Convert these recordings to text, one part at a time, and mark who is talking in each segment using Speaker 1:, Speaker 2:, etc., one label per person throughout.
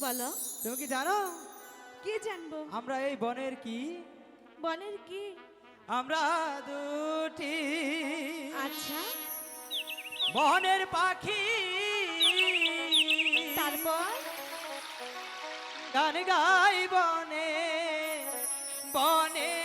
Speaker 1: বলো।
Speaker 2: তুমি কি জানো?
Speaker 1: কি জানব?
Speaker 2: আমরা এই বনের কি?
Speaker 1: বনের কি?
Speaker 2: আমরা দুটি।
Speaker 1: আচ্ছা।
Speaker 2: বনের পাখি।
Speaker 1: তারপর?
Speaker 2: গান গাই বনে বনে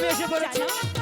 Speaker 2: minha gente,